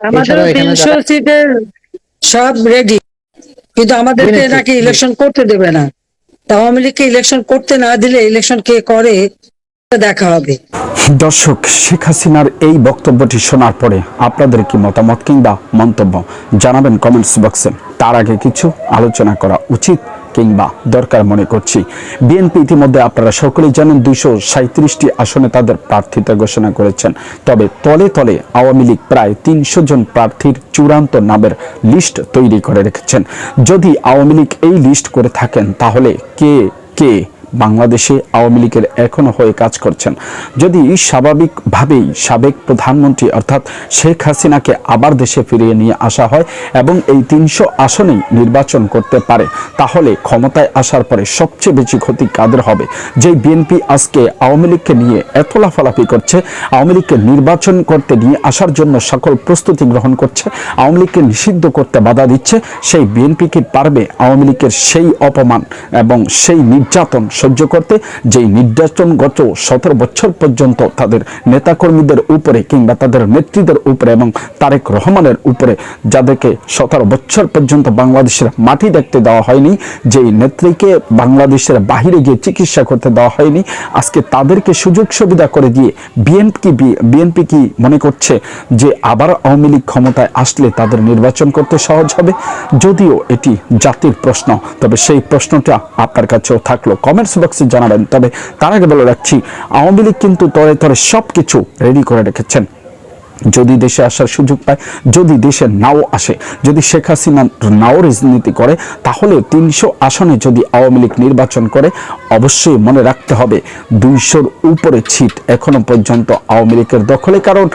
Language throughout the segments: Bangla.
আমাদের তিনশো সিটের সব রেডি কিন্তু আমাদেরকে বিএনপি নাকি ইলেকশন করতে দেবে না? তা আওয়ামী লীগকে ইলেকশন করতে না দিলে ইলেকশন কে করে দেখা হবে। দর্শক শেখ হাসিনার এই বক্তব্যটি শোনার পরে আপনাদের কি মতামত কিংবা মন্তব্য জানাবেন কমেন্টস বক্সে। তার আগে কিছু আলোচনা করা উচিত। কিংবা দরকার মনে করছি। বিএনপি ইতিমধ্যে আপনারা সকলেই জানেন দুইশো সাঁত্রিশটি আসনে তাদের প্রার্থিতা ঘোষণা করেছেন। তবে তলে তলে আওয়ামী লীগ প্রায় তিনশো জন প্রার্থীর চূড়ান্ত নামের লিস্ট তৈরি করে রেখেছেন। যদি আওয়ামী লীগ এই লিস্ট করে থাকেন, তাহলে কে কে বাংলাদেশে আওয়ামী লীগের এখনও হয়ে কাজ করছেন। যদি স্বাভাবিকভাবেই সাবেক প্রধানমন্ত্রী অর্থাৎ শেখ হাসিনাকে আবার দেশে ফিরিয়ে নিয়ে আসা হয় এবং এই তিনশো আসনেই নির্বাচন করতে পারে, তাহলে ক্ষমতায় আসার পরে সবচেয়ে বেশি ক্ষতি কাদের হবে? যেই বিএনপি আজকে আওয়ামী লীগকে নিয়ে এত লাফালাফি করছে, আওয়ামী লীগকে নির্বাচন করতে নিয়ে আসার জন্য সকল প্রস্তুতি গ্রহণ করছে, আওয়ামী লীগকে নিষিদ্ধ করতে বাধা দিচ্ছে, সেই বিএনপি কি পারবে আওয়ামী লীগের সেই অপমান এবং সেই নির্যাতন সহ্য করতে, যেই নির্যাতন গত সতেরো বছর পর্যন্ত তাদের নেতাকর্মীদের উপরে কিংবা তাদের নেত্রীদের উপরে এবং তারেক রহমানের উপরে, যাদেরকে সতেরো বছর পর্যন্ত বাংলাদেশের মাটি দেখতে দেওয়া হয়নি, যেই নেত্রীকে বাংলাদেশের বাহিরে গিয়ে চিকিৎসা করতে দেওয়া হয়নি, আজকে তাদেরকে সুযোগ সুবিধা করে দিয়ে বিএনপি বিএনপি কি মনে করছে যে আবার আওয়ামী লীগ ক্ষমতায় আসলে তাদের নির্বাচন করতে সহজ হবে? যদিও এটি জাতির প্রশ্ন, তবে সেই প্রশ্নটা আপনার কাছেও থাকল। কমেন্টস বক্সে জানাবেন। তবে তার আগে বলে রাখছি, আওয়ামী লীগ কিন্তু তরে তরে সব কিছু রেডি করে রেখেছেন। যদি দেশে আসার সুযোগ পায়, যদি দেশে নাও আসে, যদি শেখ হাসিনা নাও রাজনীতি করে, তাহলে তিনশো আসনে যদি আওয়ামী লীগ নির্বাচন করে, অবশ্যই মনে রাখতে হবে দুইশোর উপরে ছিট এখনও পর্যন্ত আওয়ামী লীগের দখলে। কারণ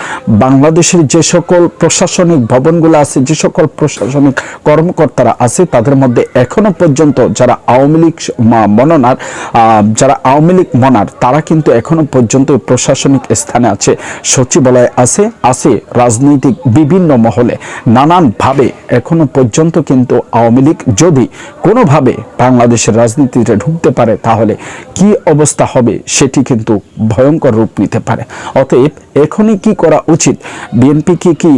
বাংলাদেশের যে সকল প্রশাসনিক ভবনগুলো আছে, যে সকল প্রশাসনিক কর্মকর্তারা আছে, তাদের মধ্যে এখনও পর্যন্ত যারা আওয়ামী লীগ মননার যারা আওয়ামী লীগ মনার, তারা কিন্তু এখনও পর্যন্ত প্রশাসনিক স্থানে আছে, সচিবালয় আছে আছে রাজনৈতিক বিভিন্ন মহলে। নানানভাবে এখনও পর্যন্ত কিন্তু আওয়ামী লীগ যদি কোনোভাবে বাংলাদেশের রাজনীতিতে ঢুকতে পারে, তাহলে কি অবস্থা হবে সেটি কিন্তু ভয়ঙ্কর রূপ নিতে পারে। অতএব এখনই কি করা উচিত? বিএনপি কি কি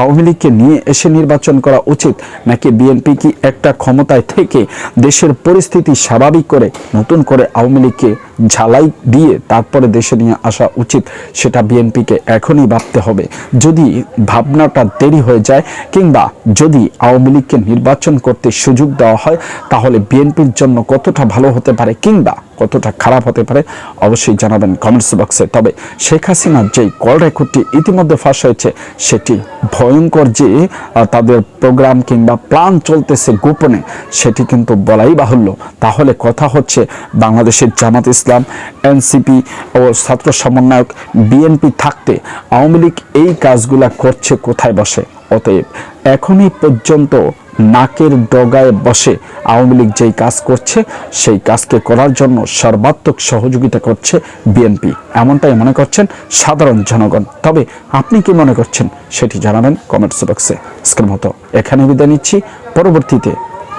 আওয়ামী লীগকে নিয়ে এসে নির্বাচন করা উচিত, নাকি বিএনপি কি একটা ক্ষমতায় থেকে দেশের পরিস্থিতি স্বাভাবিক করে, নতুন করে আওয়ামী লীগকে ঝালাই দিয়ে তারপরে দেশে নিয়ে আসা উচিত, সেটা বিএনপিকে এখনই ভাবতে হবে। যদি ভাবনাটা দেরি হয়ে যায় কিংবা যদি আওয়ামী লীগকে নির্বাচন করতে সুযোগ দেওয়া হয়, তাহলে বিএনপির জন্য কতটা ভালো হতে পারে? কিংবা কতটা খারাপ হতে পারে অবশ্যই জানাবেন কমেন্টস বক্সে তবে শেখ হাসিনার যেই কল রেকর্ডটি ইতিমধ্যে ফাঁস হয়েছে, সেটি ভয়ঙ্কর যে তাদের প্রোগ্রাম কিংবা প্ল্যান চলতেছে গোপনে, সেটি কিন্তু বলাই বাহুল্য। তাহলে কথা হচ্ছে বাংলাদেশের জামাত ইসলাম, এনসিপি ও ছাত্র সমন্বয়ক বিএনপি থাকতে আওয়ামী লীগ এই কাজগুলা করছে কোথায় বসে? অতএব এখনই পর্যন্ত নাকের ডগায় বসে আওয়ামী লীগ যেই কাজ করছে, সেই কাজকে করার জন্য সর্বাত্মক সহযোগিতা করছে বিএনপি। এমনটাই মনে করছেন সাধারণ জনগণ। তবে আপনি কি মনে করছেন সেটি জানাবেন কমেন্টস বক্সে আজকের মতো এখানে বিদায় নিচ্ছি। পরবর্তীতে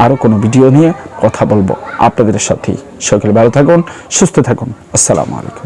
আরও কোনো ভিডিও নিয়ে কথা বলব। আপনাদের সাথেই। সকলে ভালো থাকুন, সুস্থ থাকুন। আসসালামু আলাইকুম।